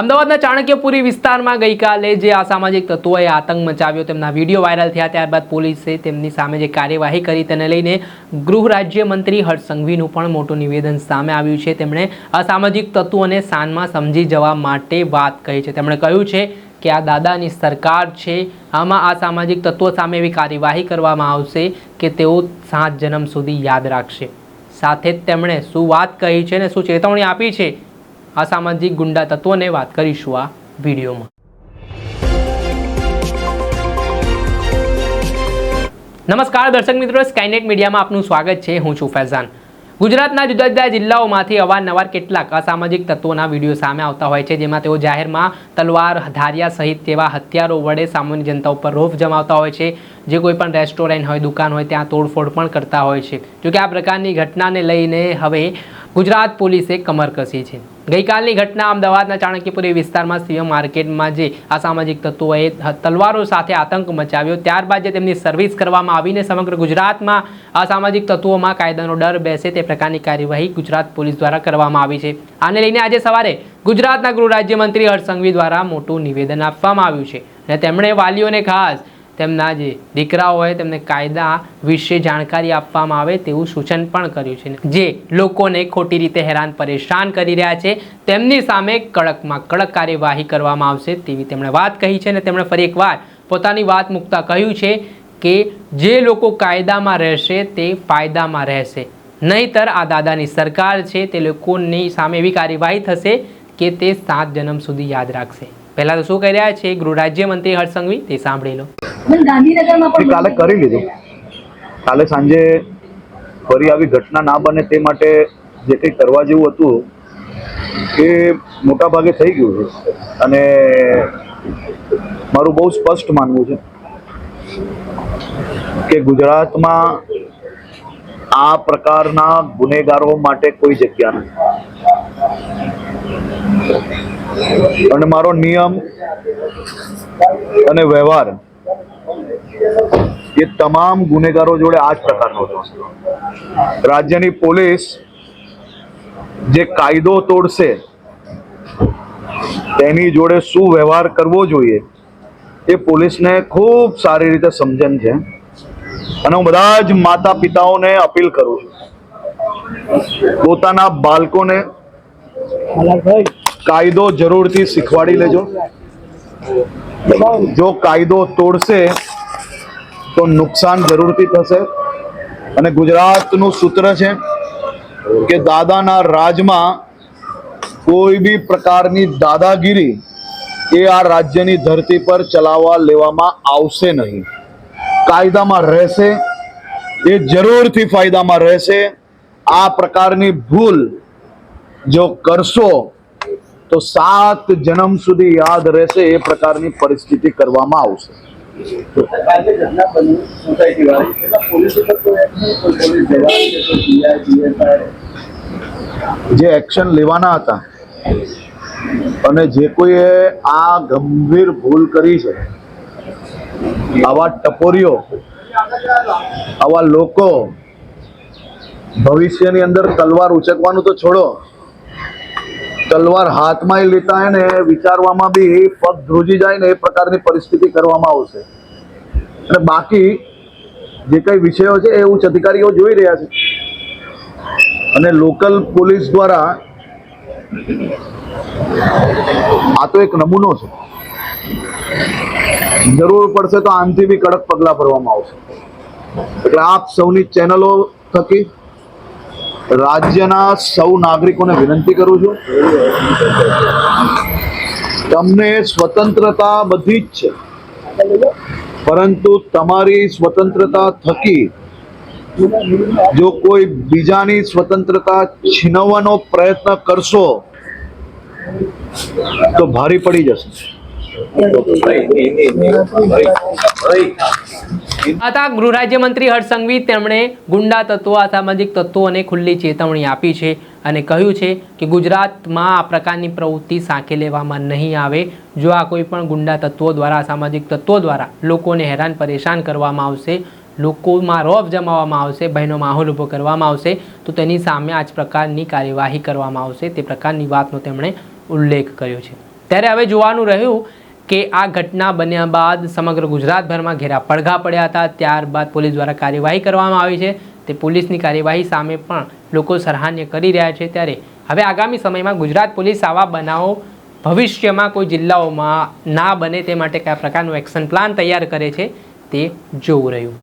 અમદાવાદના ચાણક્યપુરી વિસ્તારમાં ગઈકાલે જે અસામાજિક તત્વોએ આતંક મચાવ્યો તેમના વીડિયો વાયરલ થયા, ત્યારબાદ પોલીસે તેમની સામે જે કાર્યવાહી કરી તેને લઈને ગૃહ રાજ્યમંત્રી હર્ષ સંઘવીનું પણ મોટું નિવેદન સામે આવ્યું છે. તેમણે અસામાજિક તત્વોને સાનમાં સમજી જવા માટે વાત કહી છે. તેમણે કહ્યું છે કે આ દાદાની સરકાર છે, આમાં આ તત્વો સામે એવી કાર્યવાહી કરવામાં આવશે કે તેઓ સાત જન્મ સુધી યાદ રાખશે. સાથે જ તેમણે શું વાત કહી છે અને શું ચેતવણી આપી છે અસામાજિક ગુંડા તત્વોને વાત કરીશું આ વિડીયોમાં. નમસ્કાર દર્શક મિત્રો સ્કાયનેટ મીડિયામાં આપનું સ્વાગત છે. હું છું ફૈઝાન. ગુજરાતના જુદા જુદા જિલ્લાઓમાંથી અવારનવાર કેટલાક અસામાજિક તત્વોના વીડિયો સામે આવતા હોય છે, જેમાં તેઓ જાહેરમાં તલવાર ધારિયા સહિત તેવા હથિયારો વડે સામાન્ય જનતા ઉપર રોફ જમાવતા હોય છે. જે કોઈ પણ રેસ્ટોરન્ટ હોય, દુકાન હોય, ત્યાં તોડફોડ પણ કરતા હોય છે. જોકે આ પ્રકારની ઘટનાને લઈને હવે ગુજરાત પોલીસે કમર કસી છે. ગઈકાલની ઘટના અમદાવાદના ચાણક્યપુરી વિસ્તારમાં સીએમ માર્કેટમાં જે અસામાજિક તત્વોએ તલવારો સાથે આતંક મચાવ્યો, ત્યારબાદ જે તેમની સર્વિસ કરવામાં આવીને સમગ્ર ગુજરાતમાં અસામાજિક તત્વોમાં કાયદાનો ડર બેસે તે પ્રકારની કાર્યવાહી ગુજરાત પોલીસ દ્વારા કરવામાં આવી છે. આને લઈને આજે સવારે ગુજરાતના ગૃહ રાજ્યમંત્રી હર્ષ સંઘવી દ્વારા મોટું નિવેદન આપવામાં આવ્યું છે અને તેમણે વાલીઓને ખાસ તેમના જે દીકરાઓ હોય તેમને કાયદા વિશે જાણકારી આપવામાં આવે તેવું સૂચન પણ કર્યું છે. જે લોકોને ખોટી રીતે હેરાન પરેશાન કરી રહ્યા છે, તેમની સામે કડકમાં કડક કાર્યવાહી કરવામાં આવશે તેવી તેમણે વાત કહી છે અને તેમણે ફરી એકવાર પોતાની વાત મૂકતા કહ્યું છે કે જે લોકો કાયદામાં રહેશે તે ફાયદામાં રહેશે. નહીતર આ દાદાની સરકાર છે તે લોકોની સામે એવી કાર્યવાહી થશે કે તે સાત જન્મ સુધી યાદ રાખશે. પહેલાં તો શું કહી રહ્યા છે? ગૃહ રાજ્યમંત્રી હર્ષ સંઘવી તે સાંભળી લો. કાલે કરી લીધું. કાલે સાંજે ફરી આવી ઘટના ના બને તે માટે જે કંઈ કરવા જેવું હતું એ મોટા ભાગે થઈ ગયું છે. અને મારું બહુ સ્પષ્ટ માનવું છે કે ગુજરાતમાં આ પ્રકારના ગુનેગારો માટે કોઈ જગ્યા નથી. અને મારો નિયમ અને વ્યવહાર એ તમામ ગુનેગારો જોડે આ જ પ્રકારનો હતો. રાજ્યની પોલીસ જે કાયદો તોડશે, તેની જોડે શું વ્યવહાર કરવો જોઈએ, એ પોલીસને ખૂબ સારી રીતે સમજણ છે. અને હું બધા જ માતા પિતાઓને અપીલ કરું છું. પોતાના બાળકોને કાયદો જરૂરથી શીખવાડી લેજો. જો કાયદો તોડશે, તો નુકસાન જરૂરથી થશે. અને ગુજરાતનું સૂત્ર છે કે દાદાના રાજમાં કોઈ બી પ્રકારની દાદાગીરી એ આ રાજ્યની ધરતી પર ચલાવવા લેવામાં આવશે નહીં. કાયદામાં રહેશે, એ જરૂરથી ફાયદામાં રહેશે. આ પ્રકારની ભૂલ જો કરશો, તો સાત જન્મ સુધી યાદ રહેશે, એ પ્રકારની પરિસ્થિતિ કરવામાં આવશે. જે એક્શન લેવાના હતા, અને જે કોઈએ આ ગંભીર ભૂલ કરી છે આવા ટપોરીઓ, આવા લોકો ભવિષ્યની અંદર તલવાર ઉચકવાનું તો છોડો. તલવાર હાથમાં લેતા હોય ને વિચારવામાં બી પગ ધ્રુજી જાય ને એ પ્રકારની પરિસ્થિતિ કરવામાં આવશે. અને બાકી જે કઈ વિષયો છે એ ઉચ્ચ અધિકારીઓ જોઈ રહ્યા છે. અને લોકલ પોલીસ દ્વારા આ તો એક નમૂનો છે. જરૂર પડશે તો આનથી બી કડક પગલાં ભરવામાં આવશે. એટલે આપ સૌની ચેનલો થકી રાજ્યના સૌ નાગરિકોને વિનંતી કરું છું. તમને સ્વતંત્રતા બધી જ છે. પરંતુ તમારી સ્વતંત્રતા થકી જો કોઈ બીજાની સ્વતંત્રતા છીનવવાનો પ્રયત્ન કરશો, તો ભારી પડી જશે. હતા ગૃહ રાજ્યમંત્રી હર્ષ સંઘવી તેમણે ગુંડા તત્વો, અસામાજિક તત્વોને ખુલ્લી ચેતવણી આપી છે અને કહ્યું છે કે ગુજરાતમાં આ પ્રકારની પ્રવૃત્તિ સાંખી લેવામાં નહીં આવે. જો આ કોઈ પણ ગુંડા તત્વો દ્વારા, અસામાજિક તત્વો દ્વારા લોકોને હેરાન પરેશાન કરવામાં આવશે, લોકોમાં રોફ જમાવવામાં આવશે, ભયનો માહોલ ઊભો કરવામાં આવશે, તો તેની સામે આ જ પ્રકારની કાર્યવાહી કરવામાં આવશે. તે પ્રકારની વાતનો તેમણે ઉલ્લેખ કર્યો છે. ત્યારે હવે જોવાનું રહ્યું કે આ ઘટના બન્યા બાદ સમગ્ર ગુજરાતભરમાં ઘેરા પડઘા પડ્યા હતા. ત્યારબાદ પોલીસ દ્વારા કાર્યવાહી કરવામાં આવી છે. તે પોલીસની કાર્યવાહી સામે પણ લોકો સરાહન્ય કરી રહ્યા છે. ત્યારે હવે આગામી સમયમાં ગુજરાત પોલીસ આવા બનાવો ભવિષ્યમાં કોઈ જિલ્લાઓમાં ના બને તે માટે કયા પ્રકારનું એક્શન પ્લાન તૈયાર કરે છે તે જોવું રહ્યું.